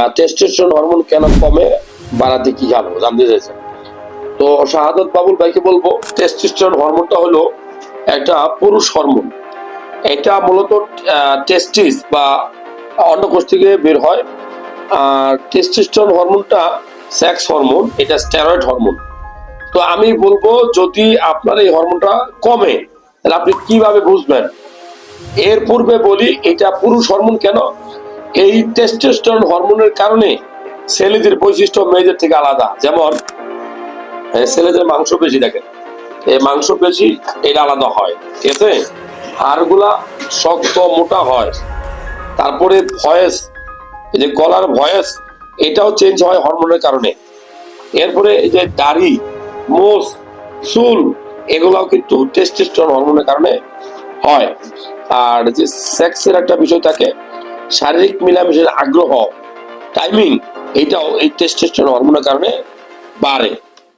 Testosterone hormone কেন কমে, বাড়াতে কি খাব জানতে চাইছেন? তো শাহাদত বাবুল ভাইকে বলব টেস্টোস্টেরন হরমোনটা হলো একটা পুরুষ হরমোন এটা মূলত টেস্টিস বা অন্ডকোষ থেকে বের হয়। আর টেস্টোস্টেরন হরমোনটা সেক্স হরমোন এটা স্টেরয়েড হরমোন তো আমি বলব, যদি আপনার এই হরমোনটা কমে, তাহলে আপনি কীভাবে বুঝবেন? এর পূর্বে বলি, এটা পুরুষ হরমোন কেন? এই টেস্টোস্টেরন হরমোনের কারণে ছেলেদের বৈশিষ্ট্য মেয়েদের থেকে আলাদা। যেমন ছেলেদের মাংস বেশি দেখেন। এই মাংস বেশি এটা আলাদা হয়, ঠিক আছে? হাড়গুলা শক্ত, মোটা হয়। তারপরে ভয়েস, এই যে গলার ভয়েস, এটাও চেঞ্জ হয় হরমোনের কারণে। এরপরে এই যে দাড়ি, মোষ, চুল, এগুলাও কিন্তু টেস্টোস্টেরন হরমোনের কারণে হয়। আর যে সেক্সের একটা বিষয় থাকে শারীরিক মিলামেশার আগ্রহ টাইমিং এটাও এই টেস্টোস্টেরন হরমোনের কারণে বাড়ে।